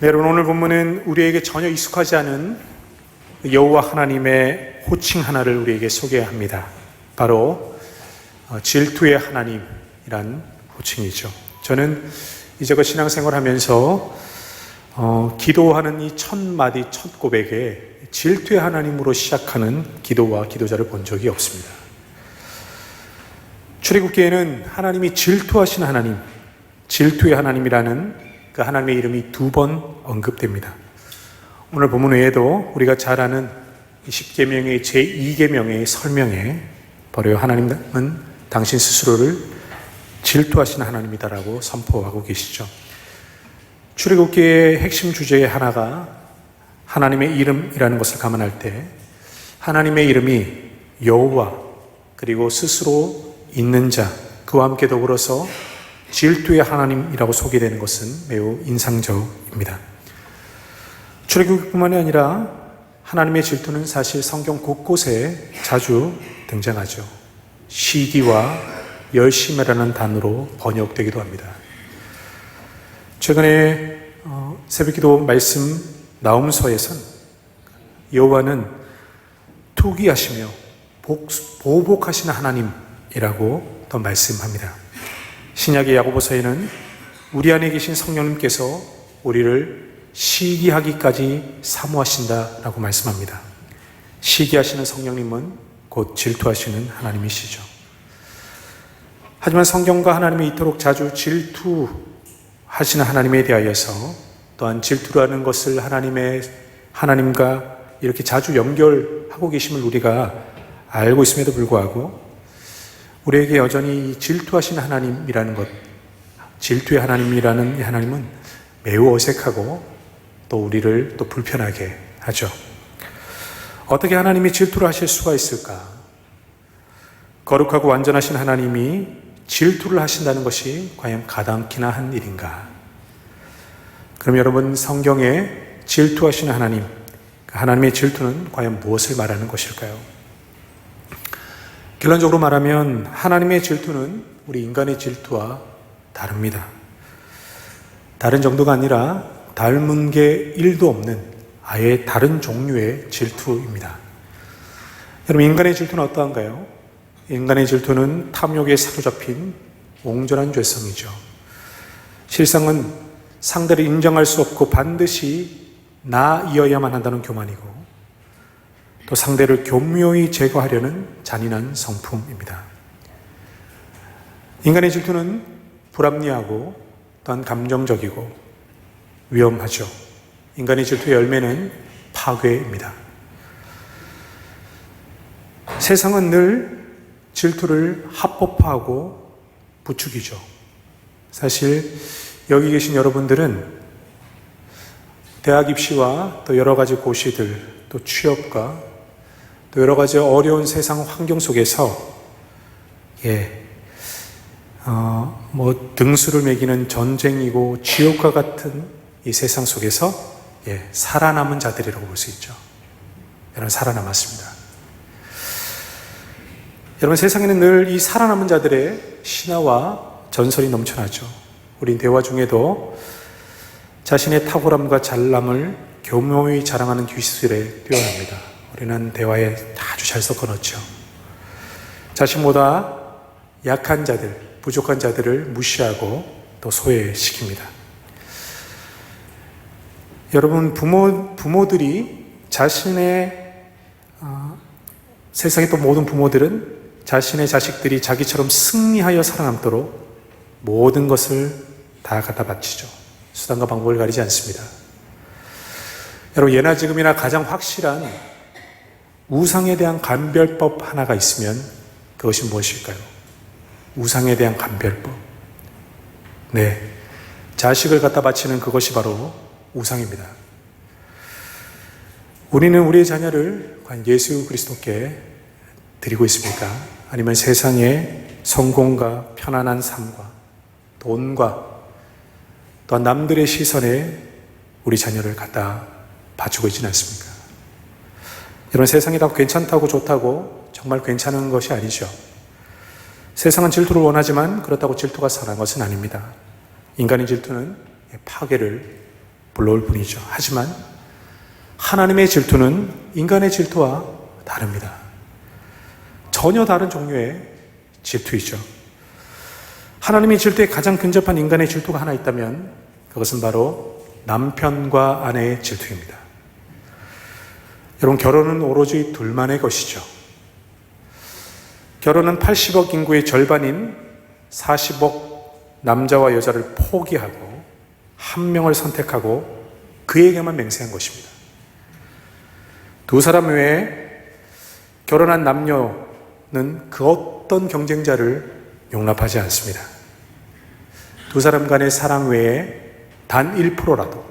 네, 여러분 오늘 본문은 우리에게 전혀 익숙하지 않은 여호와 하나님의 호칭 하나를 우리에게 소개합니다. 바로 어, 질투의 하나님이란 호칭이죠. 저는 이제껏 신앙생활하면서 어, 기도하는 이 첫 마디 첫 고백에 질투의 하나님으로 시작하는 기도와 기도자를 본 적이 없습니다. 출애굽기에는 하나님이 질투하신 하나님, 질투의 하나님이라는 그 하나님의 이름이 두 번 언급됩니다. 오늘 본문 외에도 우리가 잘 아는 10계명의 제2계명의 설명에 바로 하나님은 당신 스스로를 질투하시는 하나님이다라고 선포하고 계시죠. 출애굽기의 핵심 주제의 하나가 하나님의 이름이라는 것을 감안할 때 하나님의 이름이 여호와 그리고 스스로 있는 자 그와 함께 더불어서 질투의 하나님이라고 소개되는 것은 매우 인상적입니다. 출애굽뿐만이 아니라 하나님의 질투는 사실 성경 곳곳에 자주 등장하죠. 시기와 열심이라는 단어로 번역되기도 합니다. 최근에 어, 새벽기도 말씀 나움서에선 여호와는 투기하시며 보복하시는 하나님이라고 더 말씀합니다. 신약의 야고보서에는 우리 안에 계신 성령님께서 우리를 시기하기까지 사모하신다라고 말씀합니다. 시기하시는 성령님은 곧 질투하시는 하나님이시죠. 하지만 성경과 하나님이 이토록 자주 질투하시는 하나님에 대하여서 또한 질투라는 것을 하나님의 하나님과 이렇게 자주 연결하고 계심을 우리가 알고 있음에도 불구하고 우리에게 여전히 질투하신 하나님이라는 것, 질투의 하나님이라는 이 하나님은 매우 어색하고 또 우리를 또 불편하게 하죠. 어떻게 하나님이 질투를 하실 수가 있을까? 거룩하고 완전하신 하나님이 질투를 하신다는 것이 과연 가당키나 한 일인가? 그럼 여러분 성경에 질투하시는 하나님, 그 하나님의 질투는 과연 무엇을 말하는 것일까요? 결론적으로 말하면 하나님의 질투는 우리 인간의 질투와 다릅니다. 다른 정도가 아니라 닮은 게 1도 없는 아예 다른 종류의 질투입니다. 여러분, 인간의 질투는 어떠한가요? 인간의 질투는 탐욕에 사로잡힌 옹졸한 죄성이죠. 실상은 상대를 인정할 수 없고 반드시 나이어야만 한다는 교만이고 또 상대를 교묘히 제거하려는 잔인한 성품입니다. 인간의 질투는 불합리하고 또한 감정적이고 위험하죠. 인간의 질투의 열매는 파괴입니다. 세상은 늘 질투를 합법화하고 부추기죠. 사실 여기 계신 여러분들은 대학 입시와 또 여러 가지 고시들, 또 취업과 또 여러 가지 어려운 세상 환경 속에서 예, 어, 뭐 등수를 매기는 전쟁이고 지옥과 같은 이 세상 속에서 예, 살아남은 자들이라고 볼 수 있죠. 여러분 살아남았습니다. 여러분 세상에는 늘 이 살아남은 자들의 신화와 전설이 넘쳐나죠. 우린 대화 중에도 자신의 탁월함과 잘남을 교묘히 자랑하는 기술에 뛰어납니다. 우리는 대화에 아주 잘 섞어 넣죠. 자신보다 약한 자들, 부족한 자들을 무시하고 또 소외시킵니다. 여러분, 부모, 부모들이 자신의, 어, 세상의 또 모든 부모들은 자신의 자식들이 자기처럼 승리하여 살아남도록 모든 것을 다 갖다 바치죠. 수단과 방법을 가리지 않습니다. 여러분, 예나 지금이나 가장 확실한 우상에 대한 감별법 하나가 있으면 그것이 무엇일까요? 우상에 대한 감별법. 네. 자식을 갖다 바치는 그것이 바로 우상입니다. 우리는 우리의 자녀를 과연 예수 그리스도께 드리고 있습니까? 아니면 세상의 성공과 편안한 삶과 돈과 또한 남들의 시선에 우리 자녀를 갖다 바치고 있지는 않습니까? 여러분 세상이 다 괜찮다고 좋다고 정말 괜찮은 것이 아니죠. 세상은 질투를 원하지만 그렇다고 질투가 사는 것은 아닙니다. 인간의 질투는 파괴를 불러올 뿐이죠. 하지만 하나님의 질투는 인간의 질투와 다릅니다. 전혀 다른 종류의 질투이죠. 하나님의 질투에 가장 근접한 인간의 질투가 하나 있다면 그것은 바로 남편과 아내의 질투입니다. 여러분, 결혼은 오로지 둘만의 것이죠. 결혼은 80억 인구의 절반인 40억 남자와 여자를 포기하고 한 명을 선택하고 그에게만 맹세한 것입니다. 두 사람 외에 결혼한 남녀는 그 어떤 경쟁자를 용납하지 않습니다. 두 사람 간의 사랑 외에 단 1%라도,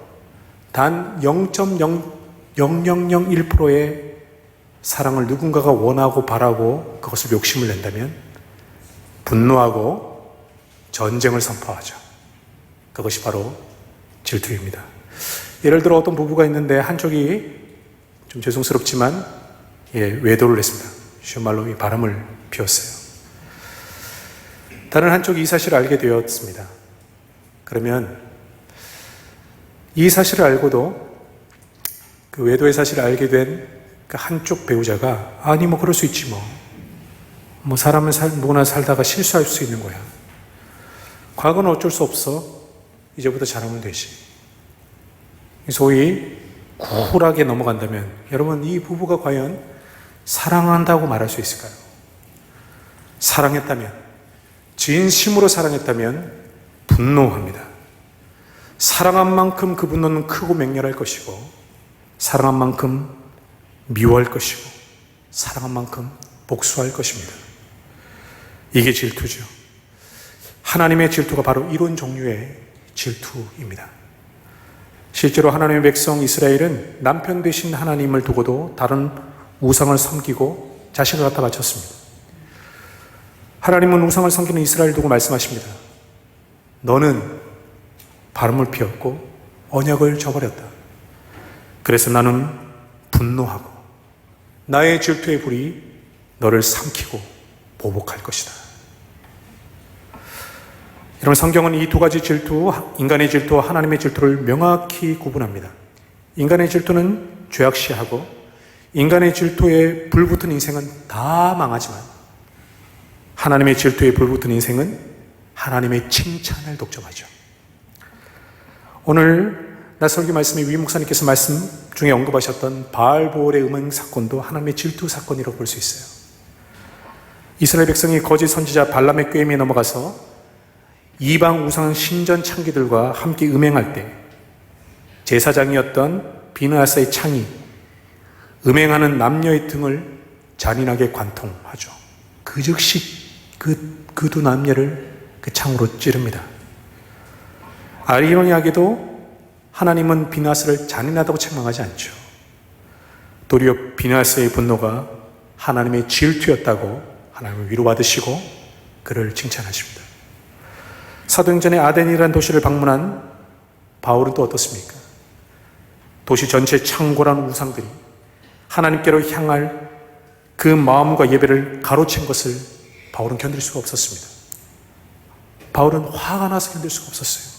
단 0.0001%의 사랑을 누군가가 원하고 바라고 그것을 욕심을 낸다면 분노하고 전쟁을 선포하죠. 그것이 바로 질투입니다. 예를 들어 어떤 부부가 있는데 한쪽이 좀 죄송스럽지만 예, 외도를 했습니다. 쉬운 말로 이 바람을 피웠어요. 다른 한쪽이 이 사실을 알게 되었습니다. 그러면 이 사실을 알고도 그 외도의 사실을 알게 된 그 한쪽 배우자가 아니 뭐 그럴 수 있지 뭐. 뭐 사람은 살, 누구나 살다가 실수할 수 있는 거야. 과거는 어쩔 수 없어. 이제부터 잘하면 되지. 소위 쿨하게 넘어간다면 여러분 이 부부가 과연 사랑한다고 말할 수 있을까요? 사랑했다면 진심으로 사랑했다면 분노합니다. 사랑한 만큼 그 분노는 크고 맹렬할 것이고 사랑한 만큼 미워할 것이고 사랑한 만큼 복수할 것입니다. 이게 질투죠. 하나님의 질투가 바로 이런 종류의 질투입니다. 실제로 하나님의 백성 이스라엘은 남편 되신 하나님을 두고도 다른 우상을 섬기고 자신을 갖다 바쳤습니다. 하나님은 우상을 섬기는 이스라엘 두고 말씀하십니다. 너는 바람을 피웠고 언약을 저버렸다. 그래서 나는 분노하고 나의 질투의 불이 너를 삼키고 보복할 것이다. 여러분 성경은 이 두 가지 질투, 인간의 질투와 하나님의 질투를 명확히 구분합니다. 인간의 질투는 죄악시하고 인간의 질투에 불붙은 인생은 다 망하지만 하나님의 질투에 불붙은 인생은 하나님의 칭찬을 독점하죠. 오늘 나설교 말씀에 위 목사님께서 말씀 중에 언급하셨던 바알보올의 음행 사건도 하나님의 질투 사건이라고 볼 수 있어요. 이스라엘 백성이 거짓 선지자 발람의 꾀임에 넘어가서 이방 우상 신전 창기들과 함께 음행할 때 제사장이었던 비느하스의 창이 음행하는 남녀의 등을 잔인하게 관통하죠. 그 즉시 그, 그 두 남녀를 그 창으로 찌릅니다. 아이러니하게도 하나님은 비나스를 잔인하다고 책망하지 않죠. 도리어 비나스의 분노가 하나님의 질투였다고 하나님을 위로받으시고 그를 칭찬하십니다. 사도행전의 아덴이라는 도시를 방문한 바울은 또 어떻습니까? 도시 전체 창고란 우상들이 하나님께로 향할 그 마음과 예배를 가로챈 것을 바울은 견딜 수가 없었습니다. 바울은 화가 나서 견딜 수가 없었어요.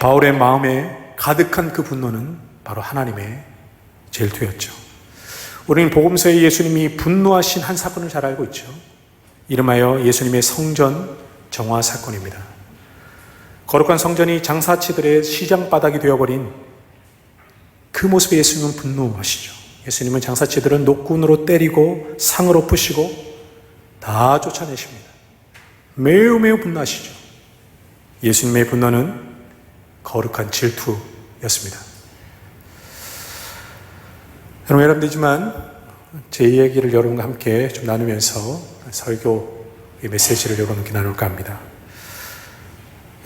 바울의 마음에 가득한 그 분노는 바로 하나님의 질투였죠. 우리는 복음서에 예수님이 분노하신 한 사건을 잘 알고 있죠. 이름하여 예수님의 성전 정화 사건입니다. 거룩한 성전이 장사치들의 시장 바닥이 되어버린 그 모습에 예수님은 분노하시죠. 예수님은 장사치들은 노군으로 때리고 상으로 푸시고 다 쫓아내십니다. 매우 매우 분노하시죠. 예수님의 분노는 거룩한 질투였습니다. 여러분, 여러분들지만 제 이야기를 여러분과 함께 좀 나누면서 설교 메시지를 여러분께 나눌까 합니다.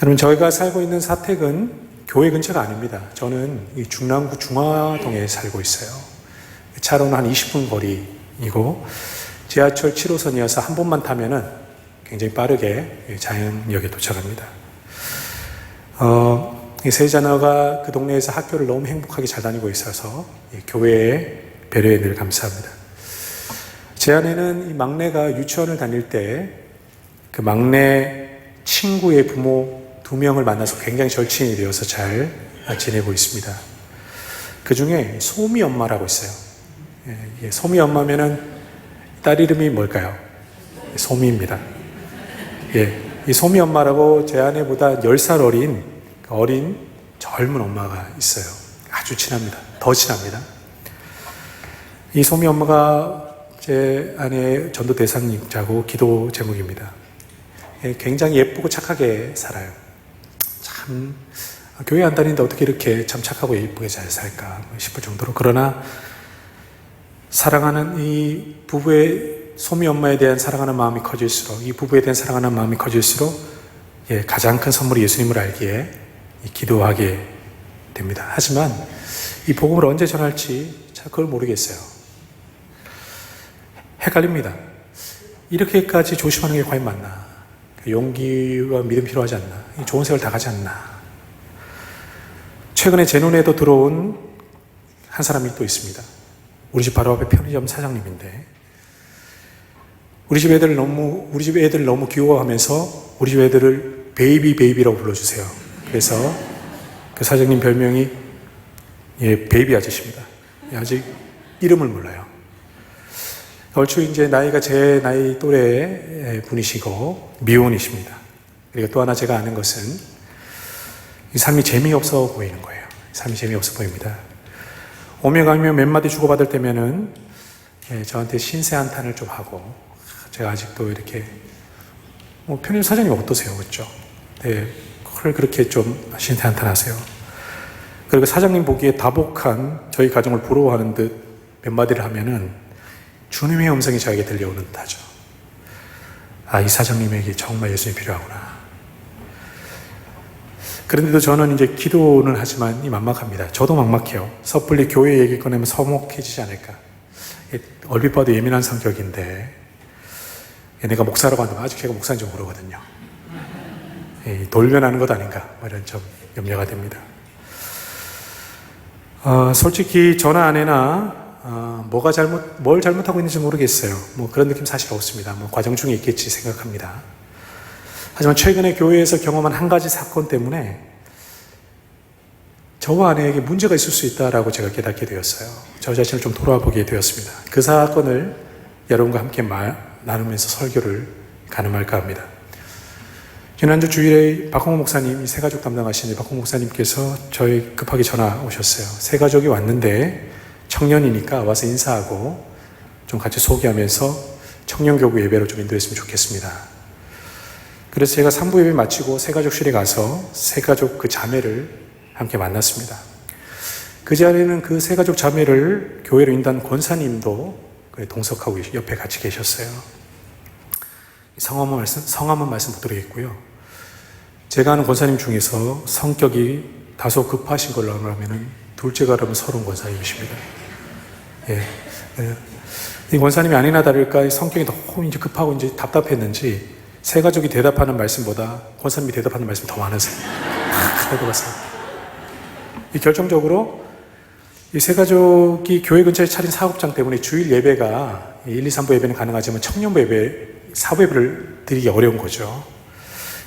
여러분, 저희가 살고 있는 사택은 교회 근처가 아닙니다. 저는 중랑구 중화동에 살고 있어요. 차로는 한 20분 거리이고 지하철 7호선이어서 한 번만 타면은 굉장히 빠르게 자연역에 도착합니다. 어, 세 자녀가 그 동네에서 학교를 너무 행복하게 잘 다니고 있어서 교회의 배려에 늘 감사합니다. 제 아내는 이 막내가 유치원을 다닐 때 그 막내 친구의 부모 두 명을 만나서 굉장히 절친이 되어서 잘 지내고 있습니다. 그 중에 소미 엄마라고 있어요. 예, 예, 소미 엄마면은 딸 이름이 뭘까요? 소미입니다. 예, 이 소미 엄마라고 제 아내보다 10살 어린 어린 젊은 엄마가 있어요. 아주 친합니다. 더 친합니다. 이 소미 엄마가 제 아내의 전도 대상자고 기도 제목입니다. 예, 굉장히 예쁘고 착하게 살아요. 참 교회 안 다니는데 어떻게 이렇게 참 착하고 예쁘게 잘 살까 싶을 정도로 그러나 사랑하는 이 부부의 소미 엄마에 대한 사랑하는 마음이 커질수록 이 부부에 대한 사랑하는 마음이 커질수록 예, 가장 큰 선물이 예수님을 알기에 기도하게 됩니다. 하지만 이 복음을 언제 전할지 잘 그걸 모르겠어요. 헷갈립니다. 이렇게까지 조심하는 게 과연 맞나? 용기와 믿음 필요하지 않나? 좋은 세월 다 가지 않나? 최근에 제 눈에도 들어온 한 사람이 또 있습니다. 우리 집 바로 앞에 편의점 사장님인데, 우리 집 애들 너무, 우리 집 애들 너무 귀여워하면서 우리 집 애들을 베이비 베이비라고 불러주세요. 그래서 그 사장님 별명이 예, 베이비 아저씨입니다. 예, 아직 이름을 몰라요. 얼추 이제 나이가 제 나이 또래 분이시고 미혼이십니다. 그리고 또 하나 제가 아는 것은 이 삶이 재미없어 보이는 거예요. 삶이 재미없어 보입니다. 오며 가며 몇 마디 주고받을 때면은 예, 저한테 신세 한탄을 좀 하고 제가 아직도 이렇게 뭐 편의점 사장님 어떠세요? 그렇죠? 네, 그걸 그렇게 좀 신세 한탄하세요. 그리고 사장님 보기에 다복한 저희 가정을 부러워하는 듯 몇 마디를 하면은 주님의 음성이 저에게 들려오는 듯하죠. 아, 이 사장님에게 정말 예수님이 필요하구나. 그런데도 저는 이제 기도는 하지만 이 막막합니다. 저도 막막해요. 섣불리 교회 얘기 꺼내면 서먹해지지 않을까. 얼핏 봐도 예민한 성격인데, 내가 목사라고 한다면 아직 제가 목사인지 모르거든요. 돌변하는 것 아닌가. 뭐 이런 좀 염려가 됩니다. 어, 솔직히 저나 아내나 어, 뭐가 잘못, 뭘 잘못하고 있는지 모르겠어요. 뭐 그런 느낌 사실 없습니다. 뭐 과정 중에 있겠지 생각합니다. 하지만 최근에 교회에서 경험한 한 가지 사건 때문에 저와 아내에게 문제가 있을 수 있다라고 제가 깨닫게 되었어요. 저 자신을 좀 돌아보게 되었습니다. 그 사건을 여러분과 함께 말, 나누면서 설교를 가늠할까 합니다. 지난주 주일에 박홍호 목사님, 새 가족 담당하시는 박홍호 목사님께서 저희 급하게 전화 오셨어요. 새 가족이 왔는데 청년이니까 와서 인사하고 좀 같이 소개하면서 청년교구 예배로 좀 인도했으면 좋겠습니다. 그래서 제가 3부 예배 마치고 새가족실에 가서 새가족 그 자매를 함께 만났습니다. 그 자리에는 그 새가족 자매를 교회로 인도한 권사님도 동석하고 옆에 같이 계셨어요. 성함은 말씀, 성함은 말씀 못 드리겠고요. 제가 아는 권사님 중에서 성격이 다소 급하신 걸로 하면 둘째 가라면 서른 권사님이십니다. 예. 예. 이 권사님이 아니나 다를까 성격이 너무 이제 급하고 이제 답답했는지 세 가족이 대답하는 말씀보다 권사님이 대답하는 말씀이 더 많으세요. 봤어요. 이 결정적으로 이 세 가족이 교회 근처에 차린 사업장 때문에 주일 예배가 1, 2, 3부 예배는 가능하지만 청년부 예배, 사부 예배를 드리기 어려운 거죠.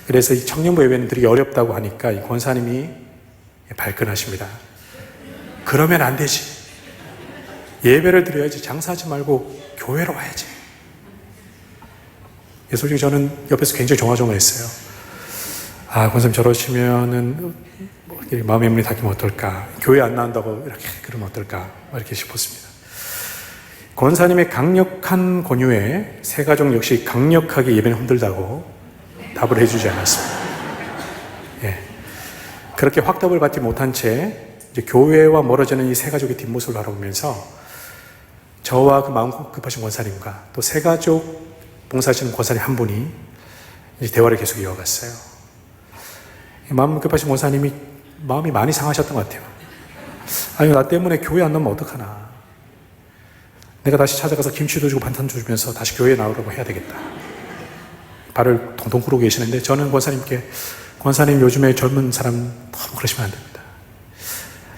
그래서 이 청년부 예배는 드리기 어렵다고 하니까 이 권사님이 발끈하십니다. 그러면 안 되지. 예배를 드려야지. 장사하지 말고 교회로 와야지. 예, 솔직히 저는 옆에서 굉장히 조마조마했어요. 아, 권사님 저러시면은 뭐 마음의 문이 닫히면 어떨까? 교회 안 나온다고 이렇게 그러면 어떨까? 이렇게 싶었습니다. 권사님의 강력한 권유에 새 가족 역시 강력하게 예배는 힘들다고 답을 해주지 않았습니다. 예. 그렇게 확답을 받지 못한 채 교회와 멀어지는 이 세 가족의 뒷모습을 바라보면서 저와 그 마음 급하신 권사님과 또 세 가족 봉사하시는 권사님 한 분이 대화를 계속 이어갔어요. 마음 급하신 권사님이 마음이 많이 상하셨던 것 같아요. 아니, 나 때문에 교회 안 나오면 어떡하나. 내가 다시 찾아가서 김치도 주고 반찬도 주면서 다시 교회에 나오라고 해야 되겠다. 발을 동동 구르고 계시는데 저는 권사님께 권사님 요즘에 젊은 사람 너무 그러시면 안 됩니다.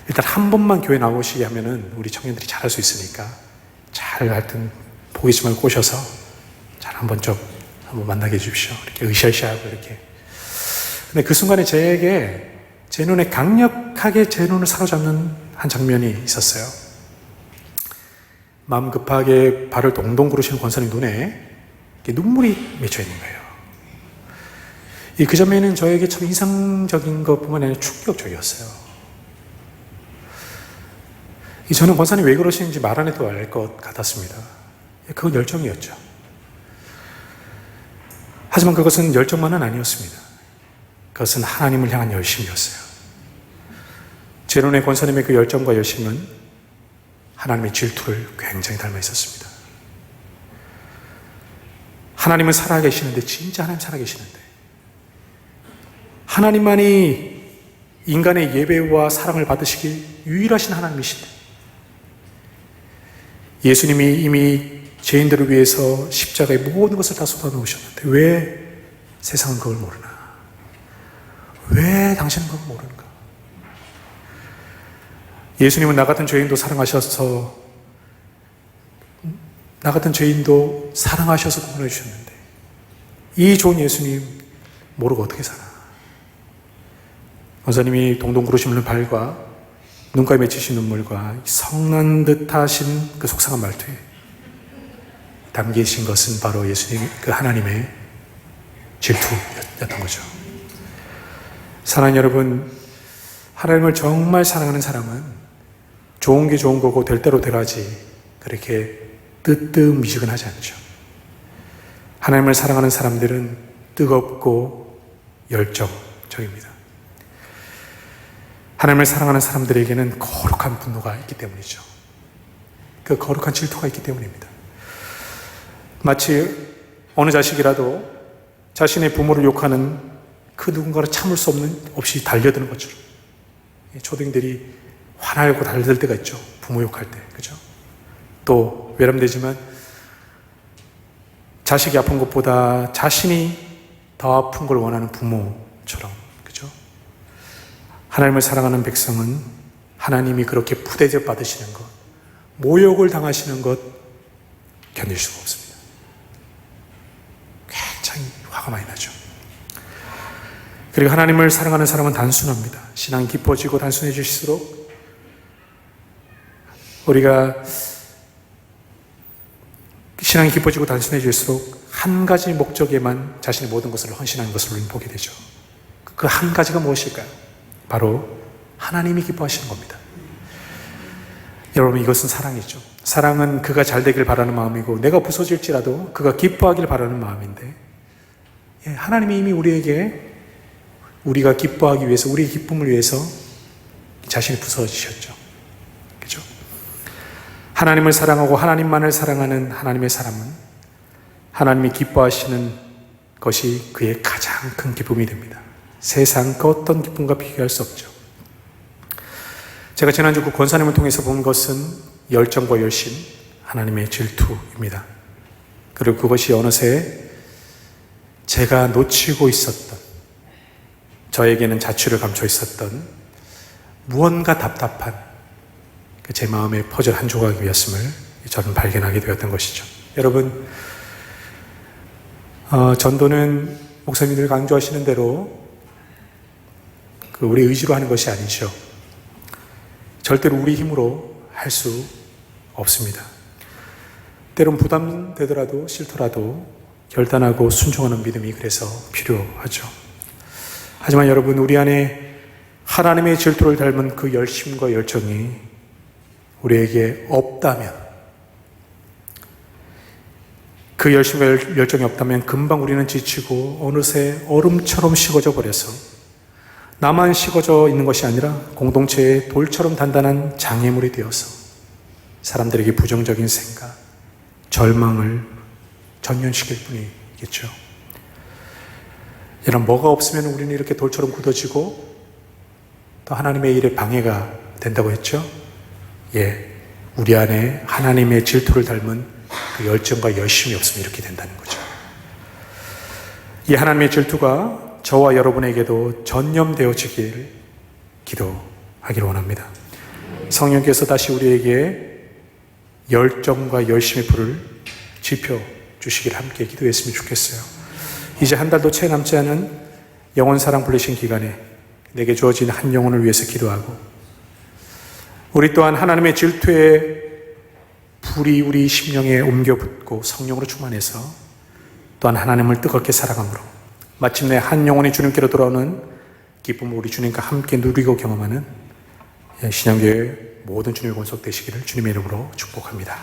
일단 한 번만 교회 나오시게 하면은 우리 청년들이 잘할 수 있으니까 잘 하여튼 보이지만 꼬셔서 잘 한번 좀 한번 만나게 해주십시오. 이렇게 으쌰으쌰하고 이렇게 근데 그 순간에 제게 제 눈에 강력하게 제 눈을 사로잡는 한 장면이 있었어요. 마음 급하게 발을 동동 구르시는 권사님 눈에 눈물이 맺혀 있는 거예요. 이그 장면은 저에게 참 인상적인 것뿐만 아니라 충격적이었어요. 이 저는 권사님 왜 그러시는지 말 안 해도 알 것 같았습니다. 그건 열정이었죠. 하지만 그것은 열정만은 아니었습니다. 그것은 하나님을 향한 열심이었어요. 제 눈에 권사님의 그 열정과 열심은 하나님의 질투를 굉장히 닮아 있었습니다. 하나님은 살아계시는데, 진짜 하나님 살아계시는데, 하나님만이 인간의 예배와 사랑을 받으시길 유일하신 하나님이신데, 예수님이 이미 죄인들을 위해서 십자가에 모든 것을 다 쏟아놓으셨는데, 왜 세상은 그걸 모르나? 왜 당신은 그걸 모르는가? 예수님은 나 같은 죄인도 사랑하셔서 나 같은 죄인도 사랑하셔서 구원해 주셨는데 이 좋은 예수님 모르고 어떻게 살아? 원사님이 동동 구르시는 발과 눈가에 맺히신 눈물과 성난 듯 하신 그 속상한 말투에 담기신 것은 바로 예수님 그 하나님의 질투였던 거죠. 사랑하는 여러분, 하나님을 정말 사랑하는 사람은 좋은 게 좋은 거고 될 대로 되라지 그렇게 뜨뜻미지근하지 않죠. 하나님을 사랑하는 사람들은 뜨겁고 열정적입니다. 하나님을 사랑하는 사람들에게는 거룩한 분노가 있기 때문이죠. 그 거룩한 질투가 있기 때문입니다. 마치 어느 자식이라도 자신의 부모를 욕하는 그 누군가를 참을 수 없는 없이 달려드는 것처럼 초등들이 화나고 달들 때가 있죠. 부모 욕할 때. 그죠? 또 외람되지만 자식이 아픈 것보다 자신이 더 아픈 걸 원하는 부모처럼. 하나님을 사랑하는 백성은 하나님이 그렇게 부대접 받으시는 것, 모욕을 당하시는 것 견딜 수가 없습니다. 굉장히 화가 많이 나죠. 그리고 하나님을 사랑하는 사람은 단순합니다. 신앙이 깊어지고 단순해질수록 우리가 신앙이 깊어지고 단순해질수록 한 가지 목적에만 자신의 모든 것을 헌신하는 것을 우리는 보게 되죠. 그 한 가지가 무엇일까요? 바로 하나님이 기뻐하시는 겁니다. 여러분 이것은 사랑이죠. 사랑은 그가 잘 되길 바라는 마음이고 내가 부서질지라도 그가 기뻐하길 바라는 마음인데 예, 하나님이 이미 우리에게 우리가 기뻐하기 위해서 우리의 기쁨을 위해서 자신이 부서지셨죠. 그죠? 하나님을 사랑하고 하나님만을 사랑하는 하나님의 사람은 하나님이 기뻐하시는 것이 그의 가장 큰 기쁨이 됩니다. 세상 그 어떤 기쁨과 비교할 수 없죠. 제가 지난주 그 권사님을 통해서 본 것은 열정과 열심, 하나님의 질투입니다. 그리고 그것이 어느새 제가 놓치고 있었던, 저에게는 자취를 감춰 있었던 무언가 답답한 제 마음의 퍼즐 한 조각이었음을 저는 발견하게 되었던 것이죠. 여러분, 어, 전도는 목사님들 강조하시는 대로 그 우리 의지로 하는 것이 아니죠. 절대로 우리 힘으로 할 수 없습니다. 때론 부담되더라도 싫더라도 결단하고 순종하는 믿음이 그래서 필요하죠. 하지만 여러분, 우리 안에 하나님의 질투를 닮은 그 열심과 열정이 우리에게 없다면, 그 열심과 열정이 없다면 금방 우리는 지치고 어느새 얼음처럼 식어져 버려서 나만 식어져 있는 것이 아니라 공동체의 돌처럼 단단한 장애물이 되어서 사람들에게 부정적인 생각, 절망을 전연시킬 뿐이겠죠. 여러분, 뭐가 없으면 우리는 이렇게 돌처럼 굳어지고 또 하나님의 일에 방해가 된다고 했죠? 예, 우리 안에 하나님의 질투를 닮은 그 열정과 열심이 없으면 이렇게 된다는 거죠. 이 하나님의 질투가 저와 여러분에게도 전염되어지길 기도하기를 원합니다. 성령께서 다시 우리에게 열정과 열심의 불을 지펴 주시길 함께 기도했으면 좋겠어요. 이제 한 달도 채 남지 않은 영원 사랑 불리신 기간에 내게 주어진 한 영혼을 위해서 기도하고 우리 또한 하나님의 질투에 불이 우리 심령에 옮겨 붙고 성령으로 충만해서 또한 하나님을 뜨겁게 사랑함으로 마침내 한 영혼이 주님께로 돌아오는 기쁨을 우리 주님과 함께 누리고 경험하는 신앙교회 모든 주님의 권속 되시기를 주님의 이름으로 축복합니다.